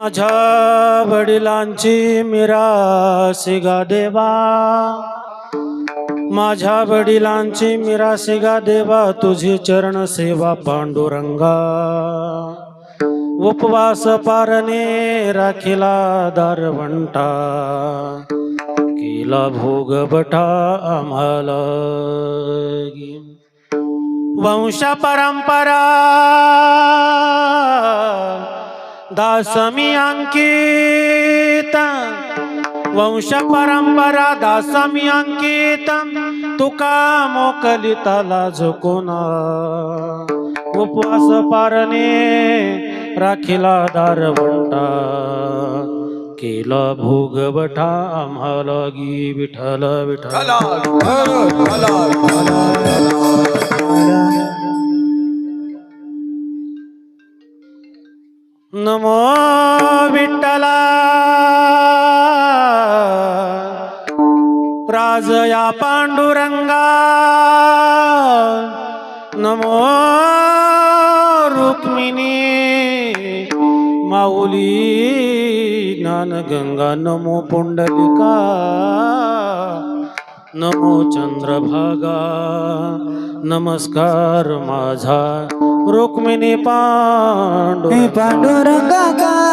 माझ्या वडिलांची मिरासिगा देवा. माझ्या वडिलांची मिरासिगा देवा तुझी चरण सेवा पांडुरंगा. उपवास पारणे राखिला दारवंटा केला भोग बठा आम्हाला. वंश परंपरा दासमी अंकित वंश परंपरा दासमी अंकित तुका मोकलिताला झुकून उपवास पारणे राखिला दारवंटा केला भोगवठा आम्हाला गी विठ्ठल विठ्ठल. नमो विठ्ठला. राजया पांडुरंगा. नमो रुक्मिणी. माऊली ज्ञानगंगा नमो पुंडलिका. नमो चंद्रभागा. नमस्कार माझा. रुक्मिणी पांडू पांडुरंगाकार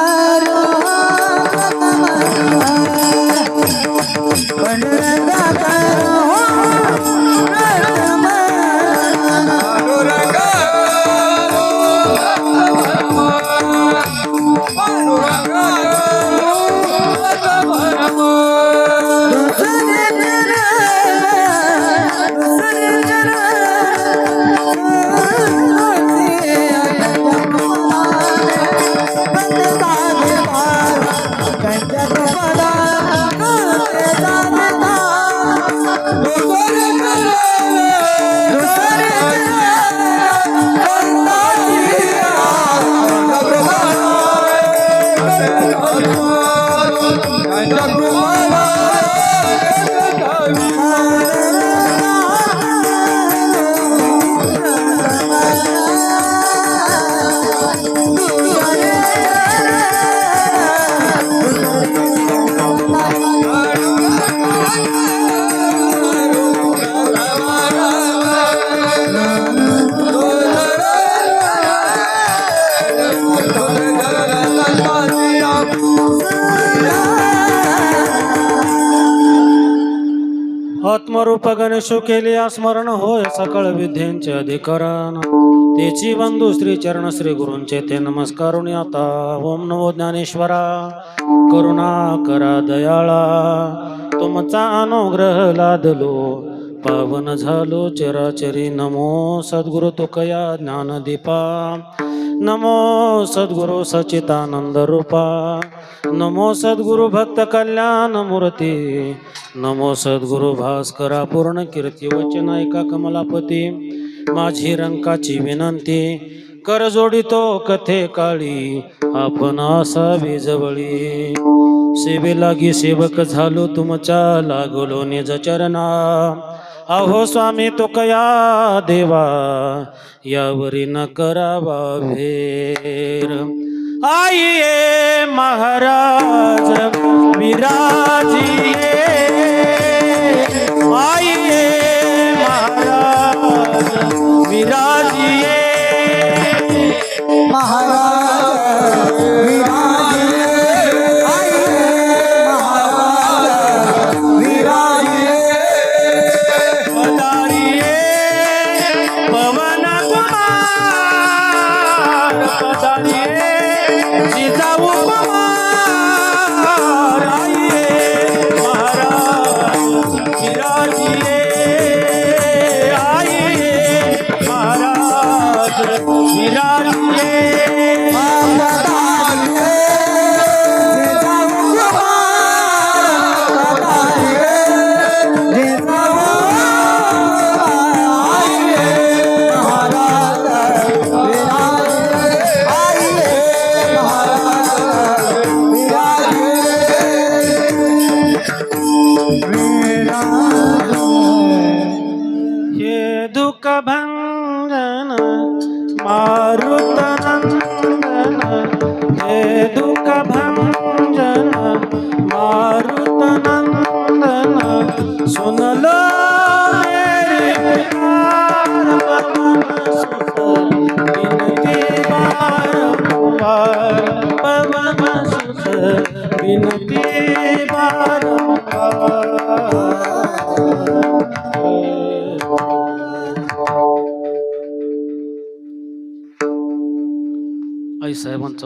आत्मरूप गणेशो केले स्मरण होय सकळ विद्येचे अधिकरण. तेची बंधू श्री चरण श्री गुरूंचे ते नमस्कारुणी आता. ओम नमो ज्ञानेश्वरा. करुणा करा दयाळा. तुमचा अनुग्रह लादलो. पावन झालो चराचरी नमो. सद्गुरु तुकया ज्ञानदीपा. नमो सद्गुरु सचितानंद रूपा नमो सद्गुरु भक्त कल्याण मूर्ती नमो सद्गुरु भास्करा पूर्ण कीर्ती वचन ऐका कमलापती माझी रंकाची विनंती कर जोडितो कथे काळी आपण असावी जवळी. सेवे लागी सेवक झालो तुमच्या लागलो निज चरणा अहो स्वामी तो कया देवा यावरी न करावा भेर. आईये महाराज विराजिए आई Rama.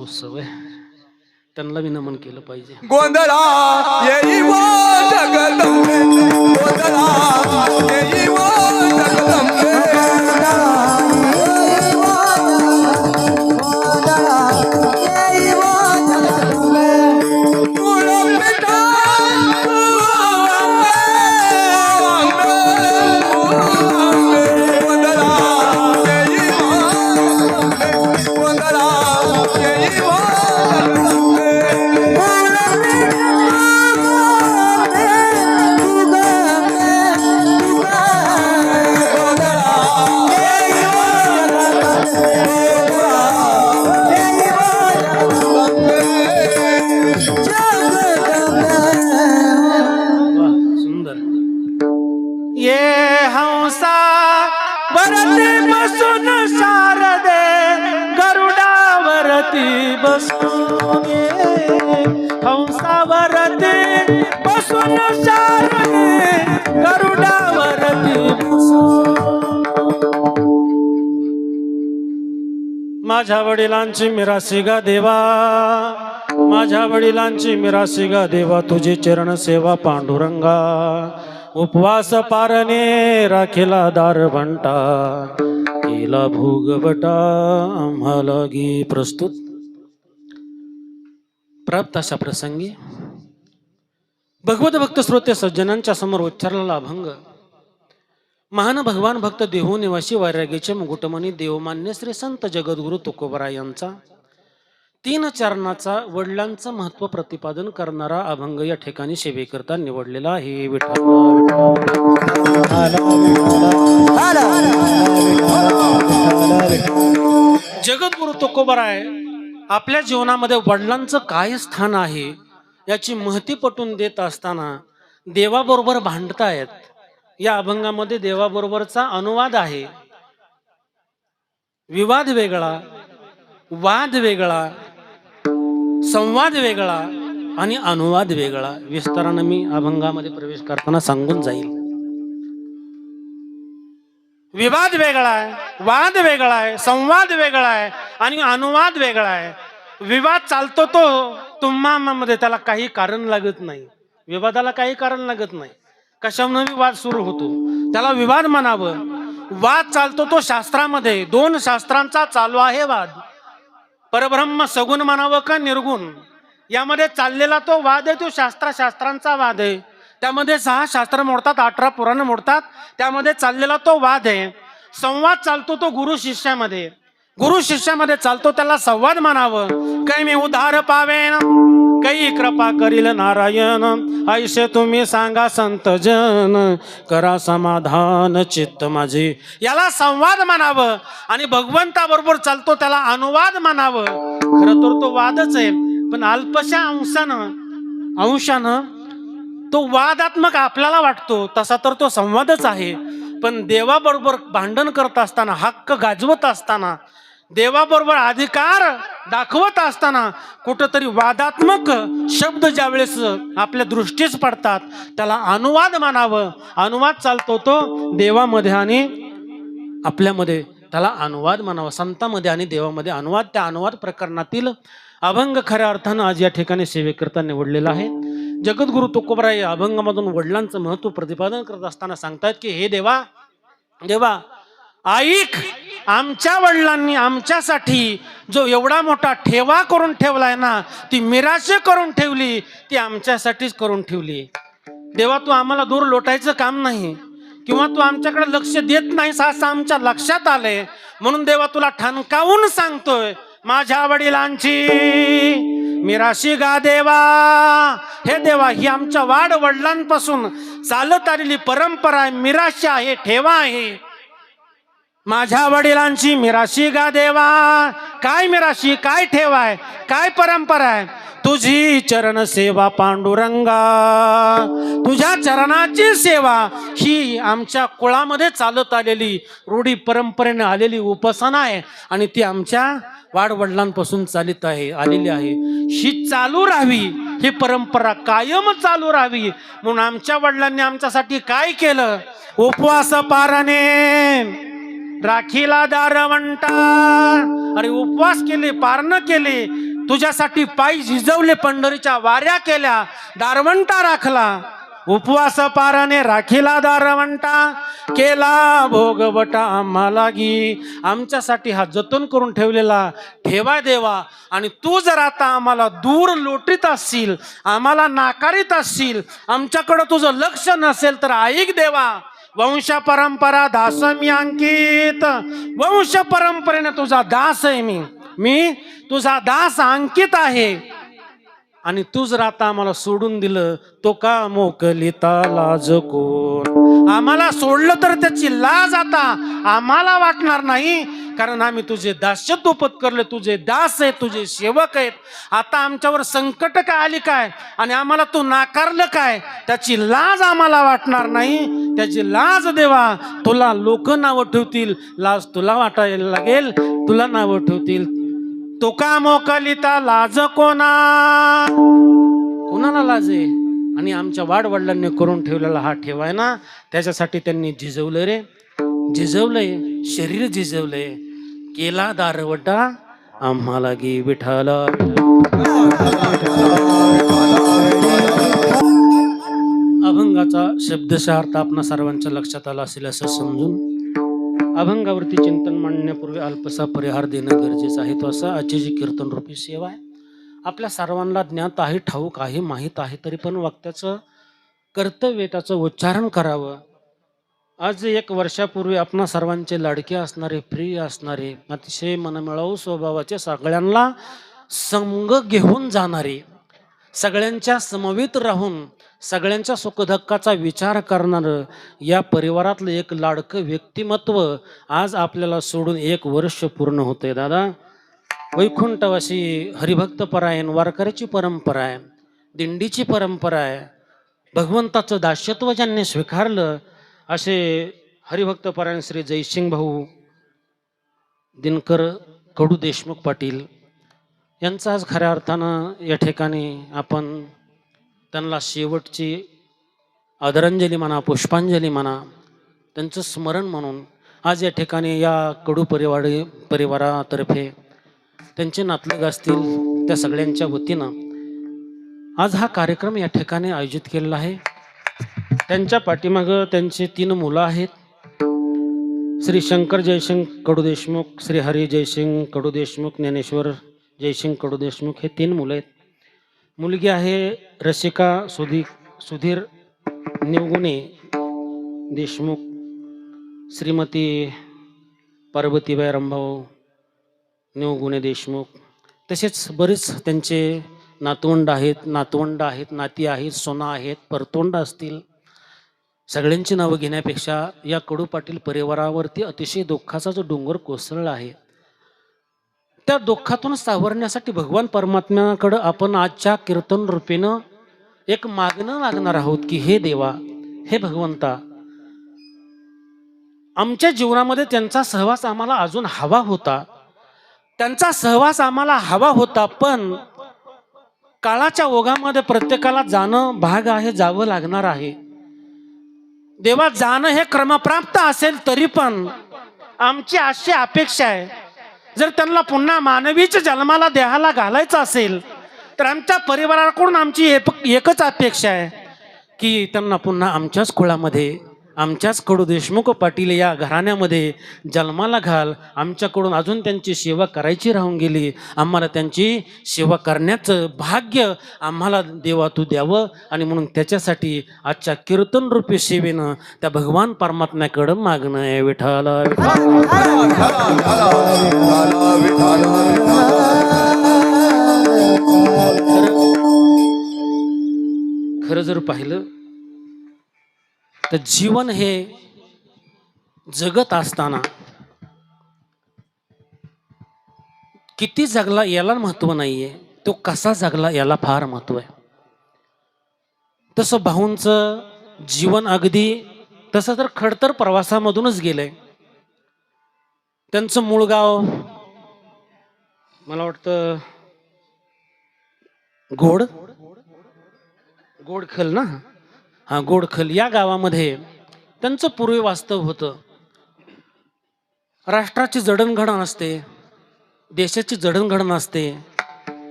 उत्सव आहे त्यांना मी नमन केलं पाहिजे. गोंधळा येई गोंधळा येई माझ्या वडिलांची मिरासी गा देवा. माझ्या वडिलांची मिरासी गा देवा. तुझी चरण सेवा पांडुरंगा. उपवास पारणे राखेला दार भंटा. केला भोगवटा आम्हाला गी प्रस्तुत. प्राप्त अशा प्रसंगी भगवत भक्त श्रोते सज्जनांच्या समोर उच्चारलेला अभंग महान भगवान भक्त देहू निवासी वैराग्याचे मुकुटमणी देवमान्य श्री संत जगद्गुरु तुकोबरा यांचा तीन चरणाचा वडिलांचं महत्त्व प्रतिपादन करणारा अभंग या ठिकाणी सेवेकरता निवडलेला आहे. विठ्ठल. जगद्गुरु तुकोबराय आपल्या जीवनामध्ये वडिलांचं काय स्थान आहे याची महती पटून देत असताना देवाबरोबर भांडतायत. या अभंगामध्ये देवाबरोबरचा अनुवाद आहे. विवाद वेगळा वाद वेगळा संवाद वेगळा आणि अनुवाद वेगळा. विस्तारानं मी अभंगामध्ये प्रवेश करताना सांगून जाईल. विवाद वेगळा आहे वाद वेगळा आहे संवाद वेगळा आहे आणि अनुवाद वेगळा आहे. विवाद चालतो तो तुम्हाला त्याला काही कारण लागत नाही. विवादाला काही कारण लागत नाही. कशामुळे विवाद सुरू होतो? त्याला विवाद म्हणावं. वाद चालतो तो शास्त्रामध्ये. दोन शास्त्रांचा चालू आहे वाद. परब्रह्म सगुण म्हणावं का निर्गुण? यामध्ये चाललेला तो वाद आहे तो शास्त्र शास्त्रांचा वाद आहे. त्यामध्ये सहा शास्त्र मोडतात अठरा पुराण मोडतात. त्यामध्ये चाललेला तो वाद आहे. संवाद चालतो तो गुरु शिष्यामध्ये. गुरु शिष्यामध्ये चालतो त्याला संवाद म्हणावं काही मी उधार पावेन काही कृपा करील नारायण. ऐसे तुम्ही सांगा संत जन. करा समाधान चित्त माझे. याला संवाद म्हणावं आणि भगवंताबरोबर चालतो त्याला अनुवाद म्हणावं खरं तर तो वादच आहे पण अल्पशा अंशानं अंशानं तो वादात्मक आपल्याला वाटतो तसा तर तो संवादच आहे. पण देवाबरोबर भांडण करत असताना हक्क गाजवत असताना देवाबरोबर अधिकार दाखवत असताना कुठंतरी वादात्मक शब्द ज्यावेळेस आपल्या दृष्टीस पडतात त्याला अनुवाद मानावं अनुवाद चालतो तो देवामध्ये आणि आपल्यामध्ये. त्याला अनुवाद म्हणावा. संतामध्ये आणि देवामध्ये अनुवाद. त्या अनुवाद प्रकरणातील अभंग खऱ्या अर्थानं आज या ठिकाणी सेवेकरता निवडलेला आहे. जगद्गुरु तुकोबराय या अभंगामधून वडिलांचं महत्त्व प्रतिपादन करत असताना सांगतात की हे देवा देवा ऐक आमच्या वडिलांनी आमच्यासाठी जो एवढा मोठा ठेवा करून ठेवलाय ना ती मिराशे करून ठेवली ती आमच्यासाठीच करून ठेवली. देवा तू आम्हाला दूर लोटायचं काम नाही किंवा तू आमच्याकडे लक्ष देत नाहीस असं आमच्या लक्षात आलंय. म्हणून देवा तुला ठणकावून सांगतोय माझ्या वडिलांची मिराशी गा देवा. हे देवा ही आमच्या वाड वडिलांपासून चालत आलेली परंपरा आहे मिराशी आहे ठेवा आहे. माझ्या वडिलांची मिराशी गा देवा. काय मिराशी? काय ठेवाय काय परंपरा आहे? तुझी चरण सेवा पांडुरंगा. तुझ्या चरणाची सेवा ही आमच्या कुळामध्ये चालत आलेली रूढी परंपरेने आलेली उपासना आहे आणि ती आमच्या वाडवडिलांपासून चालित आहे आलेली आहे. ही चालू राहावी ही परंपरा कायम चालू राहावी. म्हणून आमच्या वडिलांनी आमच्यासाठी काय केलं? उपवास पाराने राखीला दारवंटा अरे उपवास केले पारण केले तुझ्यासाठी पायी झिजवले पंढरीच्या वाऱ्या केल्या दारवंटा राखला. उपवास पाराने राखीला दारवंटा केला भोगवटा आम्हाला गी. आमच्यासाठी हा जतन करून ठेवलेला. ठेवा देवा. आणि तू जर आता आम्हाला दूर लोटीत असशील आम्हाला नाकारीत असशील आमच्याकडं तुझं लक्ष नसेल तर ऐक देवा. वंश परंपरा दास मी अंकित वंश परंपरेने तुझा दास आहे मी. मी तुझा दास अंकित आहे. आणि तू जर आता आम्हाला सोडून दिलं तो का मोकलिता लाज कोण? आम्हाला सोडलं तर त्याची लाज आता आम्हाला वाटणार नाही. कारण आम्ही तुझे दास्यत्व करले तुझे दास आहेत तुझे सेवक आहेत. आता आमच्यावर संकट काय आली काय? आणि आम्हाला तू नाकारलं काय? त्याची लाज आम्हाला वाटणार नाही. त्याची लाज देवा तुला लोक नावं ठेवतील लाज तुला वाटायला लागेल. तुला नावं ठेवतील. तुका मोकलिता लाज कोणा? कोणाला लाज? आहे आणि आमच्या वाडवडिलांनी करून ठेवलेला हा ठेवाय ना त्याच्यासाठी त्यांनी झिजवलं रे. झिजवलंय शरीर झिजवलंय. केला दारवटा आम्हाला गी विठाला. अभंगाचा शब्दशः अर्थ आपणा सर्वांच्या लक्षात आला असेल असं समजून. अभंगावरती चिंतन मांडण्यापूर्वी अल्पसा परिहार देणं गरजेचं आहे. तो असा आजची जी कीर्तन रूपी सेवा आहे. आपल्या सर्वांना ज्ञात आहे ठाऊक आहे माहीत आहे तरी पण वक्त्याचं कर्तव्य त्याचं उच्चारण करावं. आज एक वर्षापूर्वी आपणा सर्वांचे लाडके असणारे प्रिय असणारे अतिशय मनमिळावू स्वभावाचे सगळ्यांना संग घेऊन जाणारे सगळ्यांच्या समवेत राहून सगळ्यांच्या सुखधक्काचा विचार करणारं या परिवारातलं एक लाडकं व्यक्तिमत्व आज आपल्याला सोडून एक वर्ष पूर्ण होते दादा. वैकुंठवासी हरिभक्त परायण वारकऱ्याची परंपरा आहे दिंडीची परंपरा आहे. भगवंताचं दास्यत्व ज्यांनी स्वीकारलं असे हरिभक्त परायण श्री जयसिंग भाऊ दिनकर कडू देशमुख पाटील यांचा आज खऱ्या अर्थानं या ठिकाणी आपण त्यांना शेवटची आदरांजली म्हणा पुष्पांजली म्हणा त्यांचं स्मरण म्हणून आज या ठिकाणी या कडू परिवारी परिवारातर्फे त्यांचे नातलग असतील त्या सगळ्यांच्या वतीनं आज हा कार्यक्रम या ठिकाणी आयोजित केलेला आहे. त्यांच्या पाठीमागं त्यांचे तीन मुलं आहेत. श्री शंकर जयसिंग कडू देशमुख श्री हरी जयसिंग कडू देशमुख ज्ञानेश्वर जयसिंग कडू देशमुख हे तीन मुलं आहेत. मुलगी आहे रसिका सुधी सुधीर निवगुणे देशमुख श्रीमती पार्वतीबाई रंभाऊ निवगुणे देशमुख. तसेच बरेच त्यांचे नातवंड आहेत नातवंड आहेत नाती आहेत सोना आहेत परतोंड असतील. सगळ्यांची नावं घेण्यापेक्षा या कडू पाटील परिवारावरती अतिशय दुःखाचा जो डोंगर कोसळला आहे त्या दुःखातून सावरण्यासाठी भगवान परमात्म्याकडं आपण आजच्या कीर्तन रूपेनं एक मागणं मागणार आहोत की हे देवा हे भगवंता आमच्या जीवनामध्ये त्यांचा सहवास आम्हाला अजून हवा होता. त्यांचा सहवास आम्हाला हवा होता पण काळाच्या ओघामध्ये प्रत्येकाला जाणं भाग आहे जावं लागणार आहे. देवा जाणं हे क्रमप्राप्त असेल तरी पण आमची अशी अपेक्षा आहे जर त्यांना पुन्हा मानवीच जन्माला देहाला घालायचं असेल तर आमच्या परिवाराकडून आमची एकच अपेक्षा आहे की त्यांना पुन्हा आमच्याच कुळामध्ये आमच्याच कडू देशमुख पाटील या घराण्यामध्ये जन्माला घाल. आमच्याकडून अजून त्यांची सेवा करायची राहून गेली. आम्हाला त्यांची सेवा करण्याचं भाग्य आम्हाला देवा तू द्यावं. आणि म्हणून त्याच्यासाठी आजच्या कीर्तन रूपी सेवेनं त्या भगवान परमात्म्याकडं मागणं आहे. विठाला खरं जर पाहिलं तर जीवन हे जगत असताना किती जगला याला महत्त्व नाही आहे तो कसा जगला याला फार महत्त्व आहे. तसं भाऊंचं जीवन अगदी तसं तर खडतर प्रवासामधूनच गेलंय. त्यांचं मूळ गाव मला वाटतं गोड गोडखल ना? हा गोडखल या गावामध्ये त्यांचं पूर्वी वास्तव होतं. राष्ट्राची जडणघडण असते देशाची जडणघडण असते.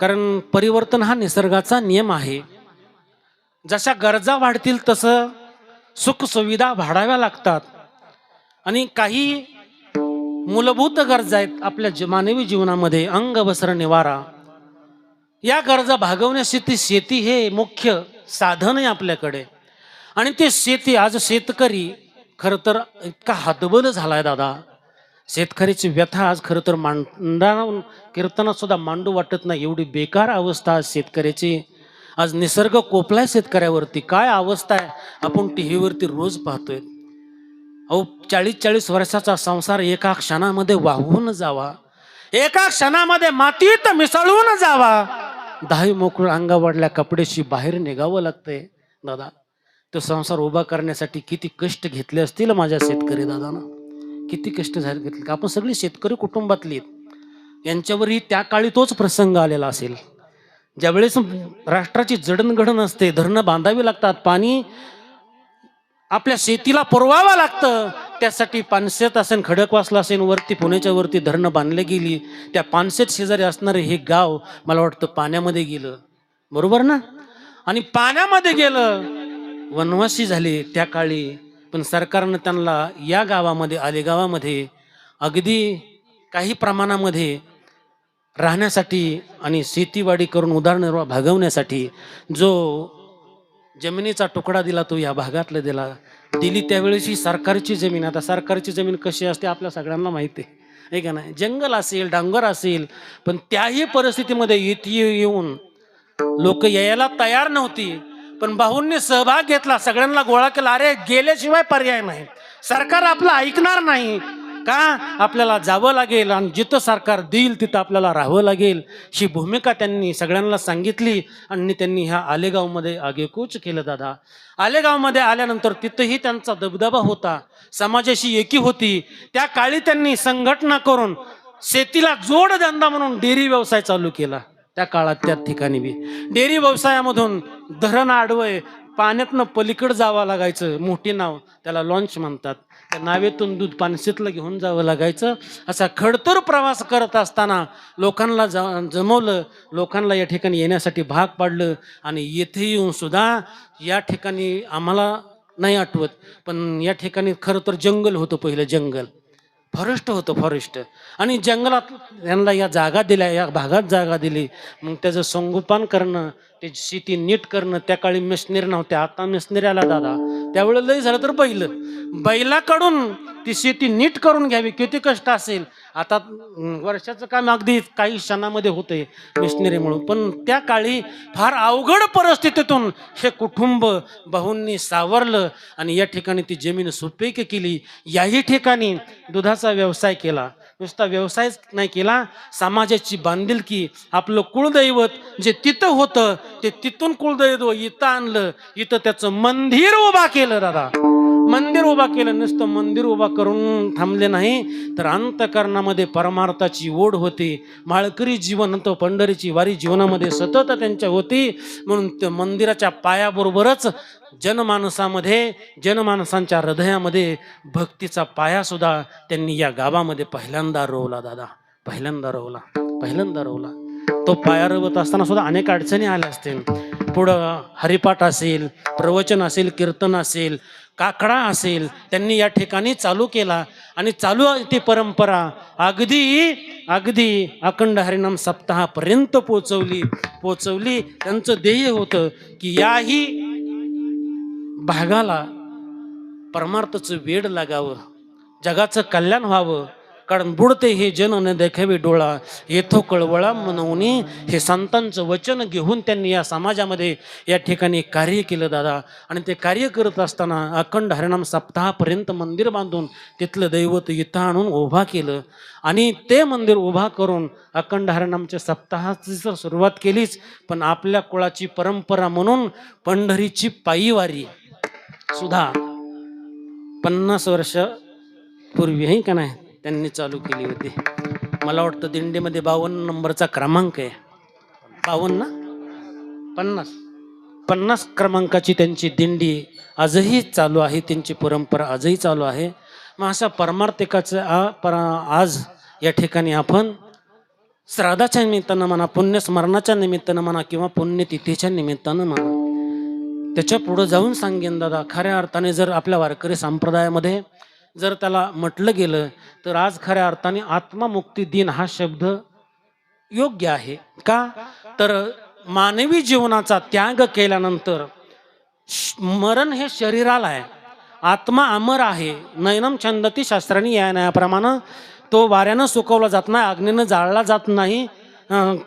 कारण परिवर्तन हा निसर्गाचा नियम आहे. जशा गरजा वाढतील तसं सुख सुविधा वाढाव्या लागतात. आणि काही मूलभूत गरजा आहेत आपल्या जी- मानवी जीवनामध्ये अंग वस्त्र निवारा. या गरजा भागवण्यासाठी शेती हे मुख्य साधन आहे आपल्याकडे. आणि ते शेती आज शेतकरी खरं तर इतका हातबल झालाय दादा. शेतकऱ्याची व्यथा आज खरं तर मांडा कीर्तनात सुद्धा मांडू वाटत नाही. एवढी बेकार अवस्था आज शेतकऱ्याची. आज निसर्ग कोपलाय शेतकऱ्यावरती. काय अवस्था आहे? आपण टी व्हीवरती रोज पाहतोय. अहो चाळीस चाळीस वर्षाचा संसार एका क्षणामध्ये वाहून जावा. एका क्षणामध्ये मातीत मिसळून जावा. दहावी अंगा अंगावडल्या कपड्याशी बाहेर निघावं लागतंय दादा. तो संसार उभा करण्यासाठी किती कष्ट घेतले असतील माझ्या शेतकरी दादानं. किती कष्ट झाले घेतले. का आपण सगळी शेतकरी कुटुंबातली यांच्यावरही त्या काळी तोच प्रसंग आलेला असेल. ज्यावेळेस राष्ट्राची जडणघडण असते धरणं बांधावी लागतात पाणी आपल्या शेतीला पुरवावं लागतं. त्यासाठी पानशेत असेल खडकवासला असेल वरती पुण्याच्या वरती धरणं बांधले गेली. त्या पानशेत शेजारी असणारे हे गाव मला वाटतं पाण्यामध्ये गेलं. बरोबर ना? आणि पाण्यामध्ये गेलं. वनवासी झाले त्या काळी पण सरकारनं त्यांना या गावामध्ये आले गावामध्ये अगदी काही प्रमाणामध्ये राहण्यासाठी आणि शेतीवाडी करून उदारनिर्वाह भागवण्यासाठी जो जमिनीचा तुकडा दिला तो या भागातला दिला. दिली त्यावेळेस ही सरकारची जमीन. आता सरकारची जमीन कशी असते आपल्या सगळ्यांना माहिती आहे. आहे का नाही? जंगल असेल डांगर असेल पण त्याही परिस्थितीमध्ये इथे येऊन लोक यायला तयार नव्हती. पण भाऊंनी सहभाग घेतला सगळ्यांना गोळा केला. अरे गेल्याशिवाय पर्याय नाही. सरकार आपलं ऐकणार नाही. का आपल्याला जावं लागेल आणि जिथं सरकार देईल तिथं आपल्याला राहावं लागेल ही भूमिका त्यांनी सगळ्यांना सांगितली आणि त्यांनी ह्या आलेगावमध्ये आगेकूच केलं दादा. आलेगावमध्ये आल्यानंतर तिथंही त्यांचा दबदबा होता. समाजाशी एकी होती. त्या काळी त्यांनी संघटना करून शेतीला जोडधंदा म्हणून डेअरी व्यवसाय चालू केला. त्या काळात त्या ठिकाणी बी. डेअरी व्यवसायामधून धरण आडवय पाण्यातनं पलीकडे जावं लागायचं. मोठी नाव त्याला लॉन्च म्हणतात. त्या नावेतून दूध पानशेतला घेऊन जावं लागायचं. असा खडतर प्रवास करत असताना लोकांना जा जमवलं. लोकांना या ठिकाणी येण्यासाठी भाग पाडलं आणि येथे येऊन सुद्धा या ठिकाणी आम्हाला नाही आठवत. पण या ठिकाणी खरं तर जंगल होतं पहिलं जंगल. फॉरेस्ट होतं फॉरेस्ट. आणि जंगलात यांना या जागा दिल्या या भागात जागा दिली. मग त्याचं संगोपन करणं ते शेती नीट करणं त्या काळी मेशनरी नव्हत्या आता मेशनरी आला दादा. त्यावेळेला लई झालं तर बैल. बैलाकडून ती शेती नीट करून घ्यावी. किती कष्ट असेल. आता वर्षाचं काम अगदी काही क्षणामध्ये होतंय म्हणून. पण त्या काळी फार अवघड परिस्थितीतून हे कुटुंब भाऊंनी सावरलं आणि या ठिकाणी ती जमीन सुपीक केली. याही ठिकाणी दुधाचा व्यवसाय केला. नुसता व्यवसायच नाही केला समाजाची बांधिलकी आपलं कुळदैवत जे तिथं होतं ते तिथून कुळदैवत इथं आणलं. इथं त्याचं मंदिर उभा केलं दादा. मंदिर उभा केलं नुसतं मंदिर उभा करून थांबले नाही तर अंतकरणामध्ये परमार्थाची ओढ होती. माळकरी जीवन तो पंढरीची वारी जीवनामध्ये सतत त्यांच्या होती. म्हणून त्या मंदिराच्या पायाबरोबरच जनमानसामध्ये जनमानसांच्या हृदयामध्ये भक्तीचा पाया सुद्धा त्यांनी या गावामध्ये पहिल्यांदा रोवला दादा. पहिल्यांदा रोवला पहिल्यांदा रोवला. तो पाया रवत असताना सुद्धा अनेक अडचणी आल्या असतील. पुढं हरिपाठ असेल प्रवचन असेल कीर्तन असेल काकडा असेल त्यांनी या ठिकाणी चालू केला. आणि चालू ती परंपरा. अगदी अगदी अखंड हरिनाम सप्ताहापर्यंत पोचवली. पोचवली. त्यांचं ध्येय होतं की याही भागाला परमार्थाचं वेड लागावं. जगाचं कल्याण व्हावं. कारण बुडते हे जन न देखावे डोळा येथो कळवळा म्हणून हे संतांचं वचन घेऊन त्यांनी या समाजामध्ये या ठिकाणी कार्य केलं दादा आणि ते कार्य करत असताना अखंड हरिणाम सप्ताहापर्यंत मंदिर बांधून तिथलं दैवत इथं आणून उभा केलं आणि ते मंदिर उभा करून अखंड हरिणामच्या सप्ताहाची जर सुरुवात केलीच पण आपल्या कुळाची परंपरा म्हणून पंढरीची पायीवारी सुद्धा पन्नास वर्ष पूर्वी आहे का नाही त्यांनी चालू केली होती. मला वाटतं दिंडीमध्ये बावन्न नंबरचा क्रमांक आहे. बावन्न? ना पन्नास. पन्नास क्रमांकाची त्यांची दिंडी आजही चालू आहे. त्यांची परंपरा आजही चालू आहे. मग अशा परमार्थिकाचं आ पर आज या ठिकाणी आपण श्राद्धाच्या निमित्तानं म्हणा पुण्यस्मरणाच्या निमित्तानं म्हणा किंवा पुण्यतिथीच्या निमित्तानं म्हणा त्याच्या पुढं जाऊन सांगेन दादा खऱ्या अर्थाने जर आपल्या वारकरी संप्रदायामध्ये जर त्याला म्हटलं गेलं तर आज खऱ्या अर्थाने आत्ममुक्ती दिन हा शब्द योग्य आहे. का? तर मानवी जीवनाचा त्याग केल्यानंतर मरण हे शरीराला आहे. आत्मा अमर आहे. नयनम छंदती शास्त्रांनी या न्यायाप्रमाणे तो वाऱ्यानं सुकवला जात नाही अग्नीनं जाळला जात नाही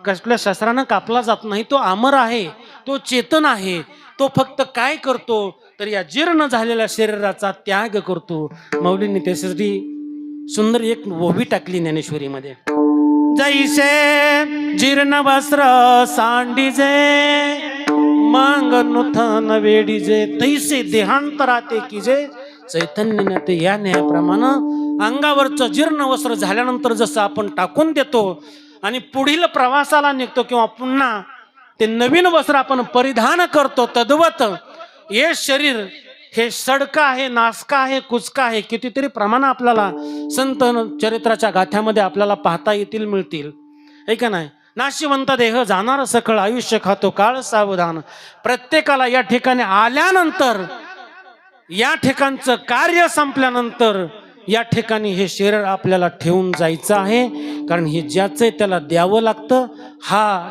कसल्या शस्त्रानं कापला जात नाही. तो अमर आहे. तो चेतन आहे. तो फक्त काय करतो? तर या जीर्ण झालेल्या शरीराचा त्याग करतो. मौलींनी त्यासाठी सुंदर एक ओवी टाकली ज्ञानेश्वरीमध्ये. जैसे जीर्ण वस्त्र सांडीजे मांग नुथन वेडीजे तैसे देहांतराते किजे चैतन्य ते या न्यायाप्रमाणे अंगावरचं जीर्ण वस्त्र झाल्यानंतर जसं आपण टाकून देतो आणि पुढील प्रवासाला निघतो किंवा पुन्हा ते नवीन वस्त्र आपण परिधान करतो तद्वत हे शरीर हे सडका आहे नासका आहे कुचका आहे कितीतरी प्रमाण आपल्याला संत चरित्राच्या गाथ्यामध्ये आपल्याला पाहता येतील मिळतील. आहे का नाही? नाशिवंत देह जाणार सकळ आयुष्य खातो काळ सावधान. प्रत्येकाला या ठिकाणी आल्यानंतर या ठिकाणचं कार्य संपल्यानंतर या ठिकाणी हे शरीर आपल्याला ठेवून जायचं आहे. कारण हे ज्याचं त्याला द्यावं लागतं हा